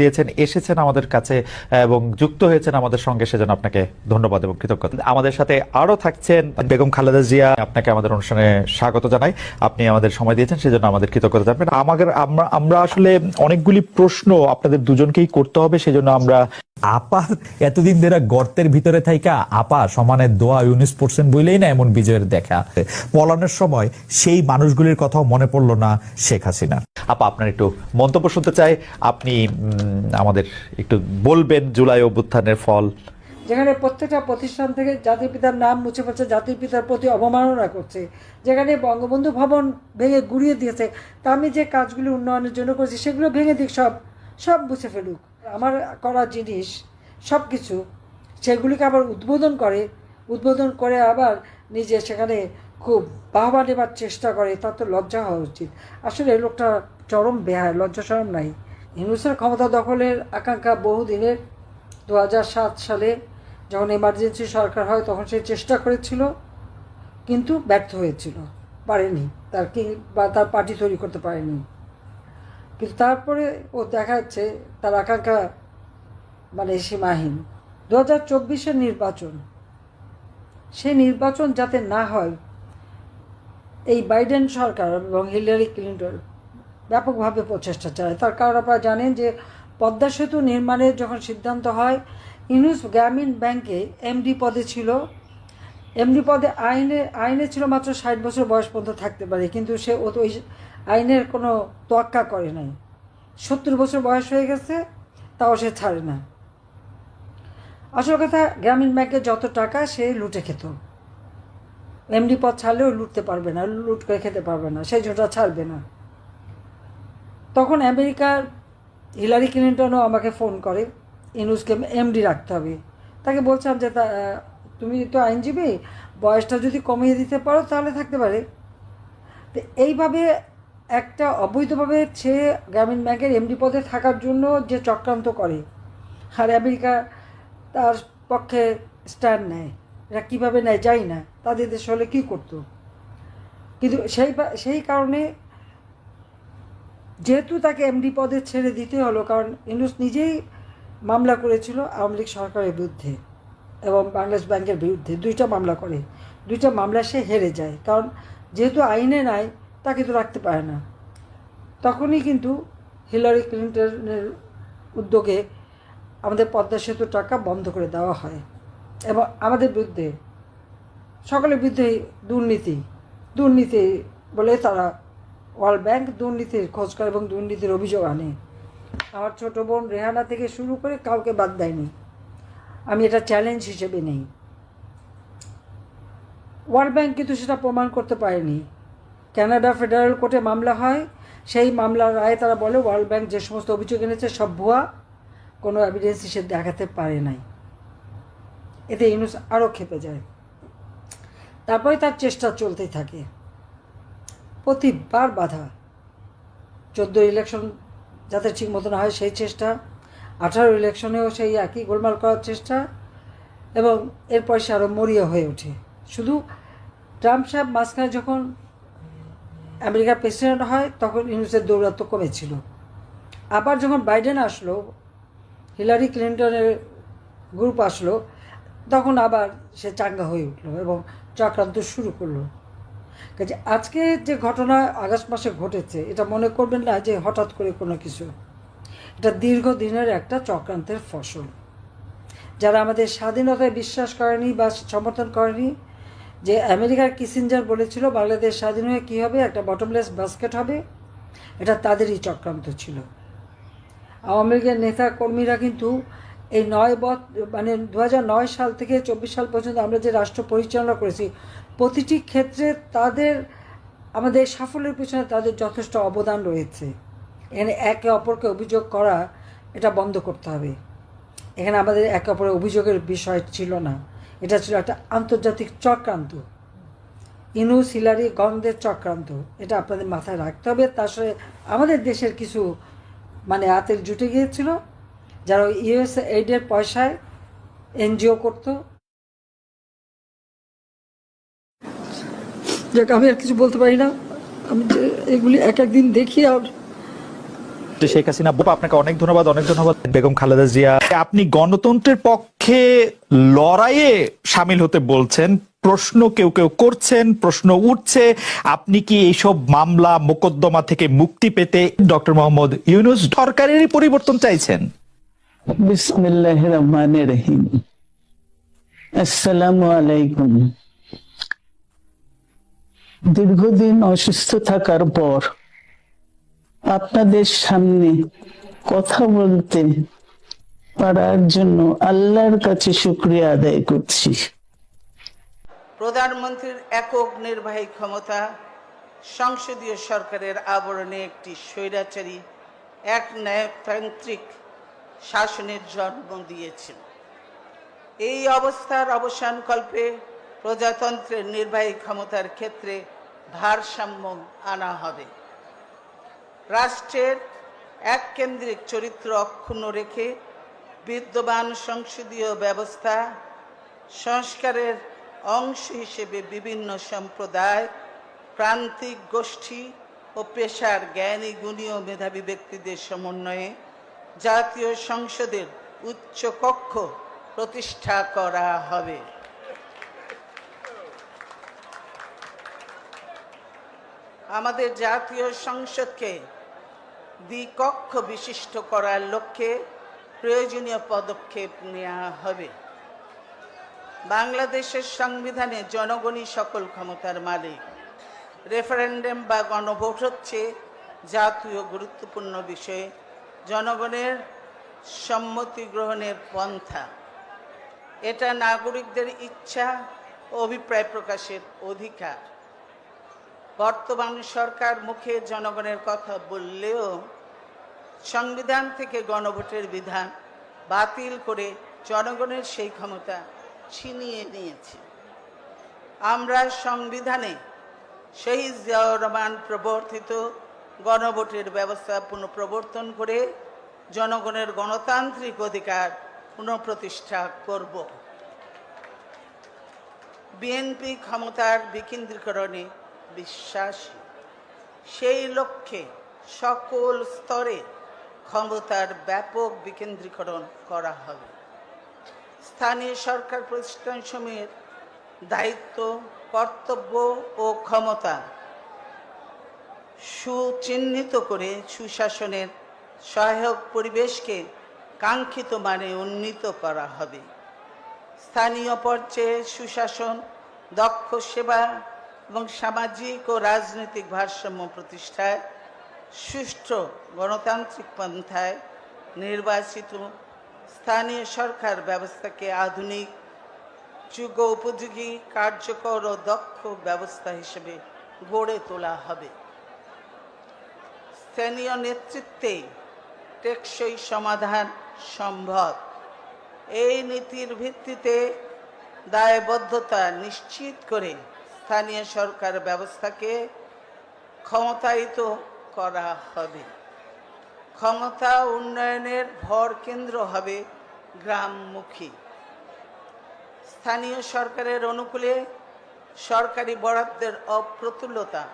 দিয়েছেন, এসেছেন আমাদের কাছে এবং যুক্ত হয়েছেন আমাদের সঙ্গে। সেজন্য আপনাকে ধন্যবাদ এবং কৃতজ্ঞতা। আমাদের সাথে আরও থাকছেন বেগম খালেদা জিয়া। আপনাকে আমাদের অনুষ্ঠানে স্বাগত জানাই। আপনি আমাদের সময় দিয়েছেন, সেজন্য আমাদের কৃতজ্ঞতা জানাবেন। আমাদের আমরা আসলে অনেকগুলি প্রশ্ন আপনাদের দুজনকেই করতে হবে, সেজন্য আমরা আপা, এতদিন ধরে গর্তের ভিতরে থাইকা আপা সমানে দোয়া ইউনিস পড়ছেন বইলেই না এমন বিজয়ের দেখা। পলানোর সময় সেই মানুষগুলির কথাও মনে পড়ল না শেখ হাসিনা। আপা, আপনার একটু মন্তব্য শুনতে চাই। আপনি আমাদের একটু বলবেন জুলাই অভ্যুত্থানের ফল। যেখানে প্রত্যেকটা প্রতিষ্ঠান থেকে জাতির পিতার নাম মুছে ফেলছে জাতির পিতার প্রতি অবমাননা করছে। যেখানে বঙ্গবন্ধু ভবন ভেঙে গুড়িয়ে দিয়েছে, তা আমি যে কাজগুলি উন্নয়নের জন্য করছি, সেগুলো ভেঙে দিক, সব সব মুছে ফেলুক। আমার করা জিনিস, সব কিছু, সেগুলিকে আবার উদ্বোধন করে উদ্বোধন করে আবার নিজে সেখানে খুব বাহবা নেবার চেষ্টা করে তার তো লজ্জা হওয়া উচিত। আসলে লোকটা চরম বেহায় লজ্জা সরম নাই। হিন্দুস্তান ক্ষমতা দখলের আকাঙ্ক্ষা বহুদিনের। দু হাজার সাত সালে যখন এমার্জেন্সি সরকার হয়, তখন সে চেষ্টা করেছিল, কিন্তু ব্যর্থ হয়েছিল, পারেনি। তার কি বা তার পার্টি তৈরি করতে পারেনি। কিন্তু তারপরে ও দেখা যাচ্ছে, তার আকাঙ্ক্ষা মানে সীমাহীন। দু হাজার চব্বিশের নির্বাচন সেই নির্বাচন যাতে না হয়, এই বাইডেন সরকার এবং হিলারি ক্লিন্টন ব্যাপকভাবে প্রচেষ্টা চালায়। তার কারণ আপনারা জানেন যে পদ্মা সেতু নির্মাণের যখন সিদ্ধান্ত হয়, ইউনুস গ্রামীণ ব্যাংকে এমডি পদে ছিল। এমডি পদে আইনে আইনে ছিল মাত্র ষাট বছর বয়স পর্যন্ত থাকতে পারে, কিন্তু সে ও ওই আইনের কোনো তোয়াক্কা করে নাই। সত্তর বছর বয়স হয়ে গেছে, তাও সে ছাড়ে না। আসল কথা, গ্রামীণ ব্যাংকে যত টাকা সে লুটে খেত। এমডি পদ ছাড়লেও লুটতে পারবে না, লুট করে খেতে পারবে না সেই জোটা ছাড়বে না। তখন আমেরিকার হিলারি ক্লিন্টনও আমাকে ফোন করে, ইনুসকে এমডি রাখতে হবে। তাকে বলছিলাম যে তা তুমি তো আইনজীবী, বয়সটা যদি কমিয়ে দিতে পারো তাহলে থাকতে পারে। তো এইভাবে একটা অবৈধভাবে সে গ্রামীণ ব্যাংকের এমডি পদে থাকার জন্য যে চক্রান্ত করে, আর আমেরিকা তার পক্ষে স্ট্যান্ড নেয়। এরা কীভাবে নেয় যাই না, তাদের দেশ হলে কী করতো? কিন্তু সেই সেই কারণে যেহেতু তাকে এমডি পদে ছেড়ে দিতে হলো, কারণ ইউনুস নিজেই মামলা করেছিল আওয়ামী লীগ সরকারের বিরুদ্ধে এবং বাংলাদেশ ব্যাংকের বিরুদ্ধে। দুইটা মামলা করে। দুইটা মামলা সে হেরে যায়। কারণ যেহেতু আইনে নাই, তাকে তো রাখতে পারে না। তখনই কিন্তু হিলারি ক্লিন্টনের উদ্যোগে আমাদের পদ্মা সেতুর টাকা বন্ধ করে দেওয়া হয় এবং আমাদের বিরুদ্ধে, সকলের বিরুদ্ধে দুর্নীতি দুর্নীতি বলে তারা ওয়ার্ল্ড ব্যাংক দুর্নীতির খোঁজ করে এবং দুর্নীতির অভিযোগ আনে। আমার ছোট বোন রেহানা থেকে শুরু করে কাউকে বাদ দেয়নি। আমি এটা চ্যালেঞ্জ হিসেবে নেই। ওয়ার্ল্ড ব্যাংক কিন্তু সেটা প্রমাণ করতে পারেনি। কানাডা ফেডারেল কোর্টে মামলা হয়। সেই মামলার রায়ে তারা বলে ওয়ার্ল্ড ব্যাংক যে সমস্ত অভিযোগ এনেছে সব ভুয়া। কোনো এভিডেন্স সে দেখাতে পারে নাই। এতে ইউনুস আরও খেপে যায়। তারপরে তার চেষ্টা চলতেই থাকে। প্রতিবার বাধা। চোদ্দ ইলেকশন যাতে ঠিক মতো না হয় সেই চেষ্টা, আঠারো ইলেকশনেও সেই একই গোলমাল করার চেষ্টা এবং এরপর সে আরও মরিয়া হয়ে ওঠে। শুধু ট্রাম্প সাহেব মাঝখানে যখন আমেরিকার প্রেসিডেন্ট হয়, তখন ইউনুসের দৌরাত্ম কমেছিল। আবার যখন বাইডেন আসলো, হিলারি ক্লিন্টনের গ্রুপ আসলো, তখন আবার সে চাঙ্গা হয়ে উঠল এবং চক্রান্ত শুরু করল। কাজে আজকে যে ঘটনা আগস্ট মাসে ঘটেছে, এটা মনে করবেন না যে হঠাৎ করে কোনো কিছু। এটা দীর্ঘদিনের একটা চক্রান্তের ফসল। যারা আমাদের স্বাধীনতায় বিশ্বাস করেনি বা সমর্থন করেনি, যে আমেরিকার কিসিঞ্জার বলেছিল, বাংলাদেশ স্বাধীন হয়ে কী হবে? একটা বটমলেস বাস্কেট হবে? এটা তাদেরই চক্রান্ত ছিল। আওয়ামী লীগের নেতা কর্মীরা কিন্তু এই নয় বৎ মানে দু সাল থেকে চব্বিশ সাল পর্যন্ত আমরা যে রাষ্ট্র পরিচালনা করেছি প্রতিটি ক্ষেত্রে তাদের, আমাদের সাফল্যের পিছনে তাদের যথেষ্ট অবদান রয়েছে। এখানে একে অপরকে অভিযোগ করা, এটা বন্ধ করতে হবে। এখানে আমাদের একে অপরের অভিযোগের বিষয় ছিল না। এটা ছিল একটা আন্তর্জাতিক চক্রান্ত। ইনুস হিলারি গংদের চক্রান্ত। এটা আপনাদের মাথায় রাখতে হবে। তার সাথে আমাদের দেশের কিছু মানে হাতের জুটে গিয়েছিল, যারা ইউএস এইডের পয়সায় এনজিও করতো। যাক আমি আর কিছু বলতে পারি না। আমি যে এগুলি এক একদিন দেখি আর শেখ হাসিনা বাবু, আপনাকে অনেক ধন্যবাদ অনেক ধন্যবাদ। বেগম খালেদা জিয়া আপনি গণতন্ত্রের পক্ষে লড়াইয়ে সামিল হতে বলছেন। প্রশ্ন কেউ কেউ করছেন প্রশ্ন উঠছে। আপনি কি এইসব মামলা মোকদ্দমা থেকে মুক্তি পেতে ডক্টর মোহাম্মদ ইউনুস সরকারেরই পরিবর্তন চাইছেন? বিসমিল্লাহ রহমান রহিম। আসসালামু আলাইকুম। দীর্ঘদিন অসুস্থ থাকার পর আপনাদের সামনে কথা বলতে পারার জন্য আল্লাহর কাছে শুক্রিয়া আদায় করছি। প্রধানমন্ত্রীর একক নির্বাহী ক্ষমতা, সংসদীয় সরকারের আবরণে একটি স্বৈরাচারী, এক ন্যায়তান্ত্রিক শাসনের জন্ম দিয়েছিল এই অবস্থার অবসানকল্পে প্রজাতন্ত্রের নির্বাহী ক্ষমতার ক্ষেত্রে ভারসাম্য আনা হবে। রাষ্ট্রের এক কেন্দ্রিক চরিত্র অক্ষুণ্ণ রেখে বিদ্যমান সংসদীয় ব্যবস্থা, সংস্কারের অংশ হিসেবে বিভিন্ন সম্প্রদায়, প্রান্তিক গোষ্ঠী ও পেশার জ্ঞানী গুণী ও মেধাবী ব্যক্তিদের সমন্বয়ে জাতীয় সংসদের উচ্চ কক্ষ প্রতিষ্ঠা করা হবে। আমাদের জাতীয় সংসদকে দ্বিকক্ষ বিশিষ্ট করার লক্ষ্যে প্রয়োজনীয় পদক্ষেপ নেওয়া হবে। বাংলাদেশের সংবিধানে জনগণই সকল ক্ষমতার মালিক। রেফারেন্ডাম বা গণভোট হচ্ছে জাতীয় গুরুত্বপূর্ণ বিষয়ে, জনগণের সম্মতি গ্রহণের পন্থা। এটা নাগরিকদের ইচ্ছা, অভিপ্রায় প্রকাশের অধিকার। বর্তমান সরকার মুখে জনগণের কথা বললেও সংবিধান থেকে গণভোটের বিধান বাতিল করে জনগণের সেই ক্ষমতা ছিনিয়ে নিয়েছে। আমরা সংবিধানে শহীদ জিয়াউর প্রবর্তিত গণভোটের ব্যবস্থা পুনঃপ্রবর্তন করে জনগণের গণতান্ত্রিক অধিকার পুনঃপ্রতিষ্ঠা করব। বিএনপি ক্ষমতার বিকেন্দ্রীকরণে বিশ্বাসী। সেই লক্ষ্যে সকল স্তরে ক্ষমতার ব্যাপক বিকেন্দ্রীকরণ করা হবে। স্থানীয় সরকার প্রতিষ্ঠান প্রতিষ্ঠানসমূহের দায়িত্ব, কর্তব্য ও ক্ষমতা সুচিহ্নিত করে সুশাসনের সহায়ক পরিবেশকে কাঙ্ক্ষিত মানে উন্নীত করা হবে। স্থানীয় পর্যায়ে সুশাসন, দক্ষ সেবা এবং সামাজিক ও রাজনৈতিক ভারসাম্য প্রতিষ্ঠায় সুষ্ঠু গণতান্ত্রিক পন্থায় নির্বাচিত স্থানীয় সরকার ব্যবস্থাকে আধুনিক যুগ উপযোগী, কার্যকর ও দক্ষ ব্যবস্থা হিসেবে গড়ে তোলা হবে। স্থানীয় নেতৃত্বে টেকসই সমাধান সম্ভব। এই নীতির ভিত্তিতে দায়বদ্ধতা নিশ্চিত করে স্থানীয় সরকার ব্যবস্থাকে ক্ষমতায়িত করা হবে। ক্ষমতা উন্নয়নের ভর কেন্দ্র হবে গ্রামমুখী। স্থানীয় সরকারের অনুকূলে সরকারি বরাদ্দের অপ্রতুলতা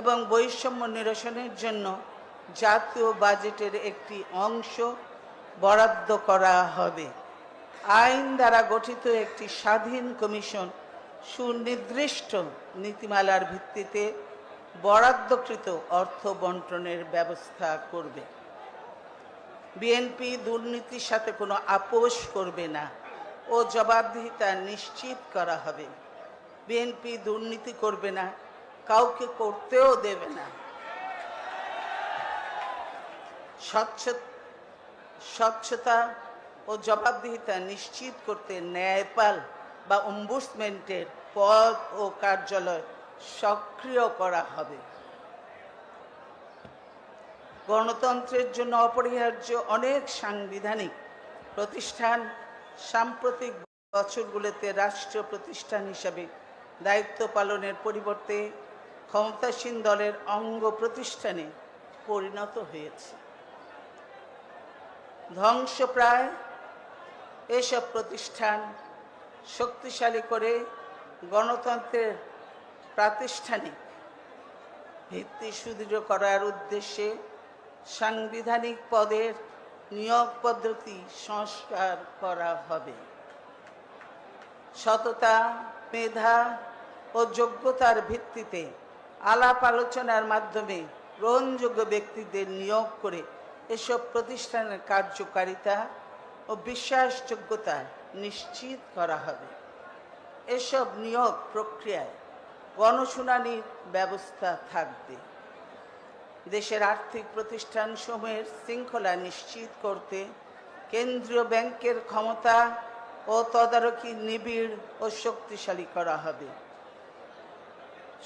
এবং বৈষম্য নিরসনের জন্য জাতীয় বাজেটের একটি অংশ বরাদ্দ করা হবে। আইন দ্বারা গঠিত একটি স্বাধীন কমিশন সুনির্দিষ্ট নীতিমালার ভিত্তিতে বরাদ্দকৃত অর্থ বন্টনের ব্যবস্থা করবে। বিএনপি দুর্নীতির সাথে কোনো আপোষ করবে না ও জবাবদিহিতা নিশ্চিত করা হবে। বিএনপি দুর্নীতি করবে না, কাউকে করতেও দেবে না। স্বচ্ছ, স্বচ্ছতা ও জবাবদিহিতা নিশ্চিত করতে ন্যায়পাল বা অম্বুসমেন্টের পদ ও কার্যালয় সক্রিয় করা হবে। গণতন্ত্রের জন্য অপরিহার্য অনেক সাংবিধানিক প্রতিষ্ঠান সাম্প্রতিক বছরগুলোতে রাষ্ট্রীয় প্রতিষ্ঠান হিসাবে দায়িত্ব পালনের পরিবর্তে ক্ষমতাসীন দলের অঙ্গ প্রতিষ্ঠানে পরিণত হয়েছে। ধ্বংসপ্রায় এসব প্রতিষ্ঠান শক্তিশালী করে গণতন্ত্রের প্রাতিষ্ঠানিক ভিত্তি সুদৃঢ় করার উদ্দেশ্যে সাংবিধানিক পদের নিয়োগ পদ্ধতি সংস্কার করা হবে। সততা, মেধা ও যোগ্যতার ভিত্তিতে আলাপ আলোচনার মাধ্যমে গ্রহণযোগ্য ব্যক্তিদের নিয়োগ করে এসব প্রতিষ্ঠানের কার্যকারিতা ও বিশ্বাসযোগ্যতা নিশ্চিত করা হবে। এসব নিয়োগ প্রক্রিয়ায় গণশুনানির ব্যবস্থা থাকবে। দেশের আর্থিক প্রতিষ্ঠানসমূহের শৃঙ্খলা নিশ্চিত করতে কেন্দ্রীয় ব্যাংকের ক্ষমতা ও তদারকি নিবিড় ও শক্তিশালী করা হবে।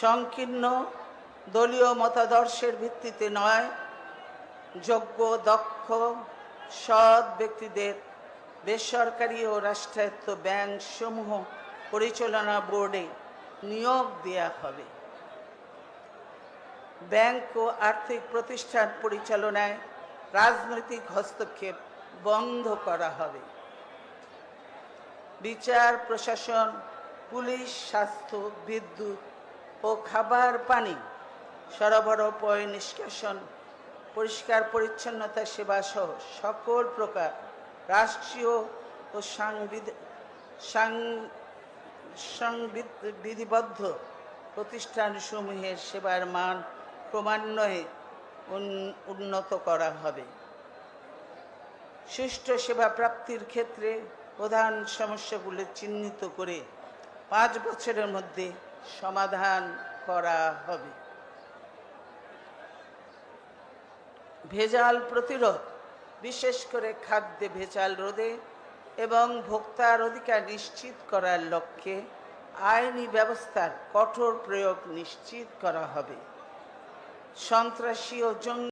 সংকীর্ণ দলীয় মতাদর্শের ভিত্তিতে নয়, যোগ্য, দক্ষ, সৎ ব্যক্তিদের বেসরকারি ও রাষ্ট্রায়ত্ত ব্যাংক সমূহ পরিচালনা বোর্ডে নিয়োগ দেয়া হবে। ব্যাংক ও আর্থিক প্রতিষ্ঠান পরিচালনায় রাজনৈতিক হস্তক্ষেপ বন্ধ করা হবে। বিচার, প্রশাসন, পুলিশ, স্বাস্থ্য, বিদ্যুৎ ও খাবার, পানি, সরবরাহ, পয় নিষ্কাশন, পরিষ্কার, পরিচ্ছন্নতা সেবা সহ সকল প্রকার রাষ্ট্রীয় ও সাংবিধ- প্রতিষ্ঠানসমূহের সেবার মান ক্রমান্বয়ে উন- উন্নত করা হবে। সুষ্ঠু সেবা প্রাপ্তির ক্ষেত্রে প্রধান সমস্যাগুলো চিহ্নিত করে পাঁচ বছরের মধ্যে সমাধান করা হবে। ভেজাল প্রতিরোধ বিশেষ করে খাদ্যে ভেজাল রোধে এবং ভোক্তার অধিকার নিশ্চিত করার লক্ষ্যে আইনি ব্যবস্থার কঠোর প্রয়োগ নিশ্চিত করা হবে। সন্ত্রাসী ও জঙ্গি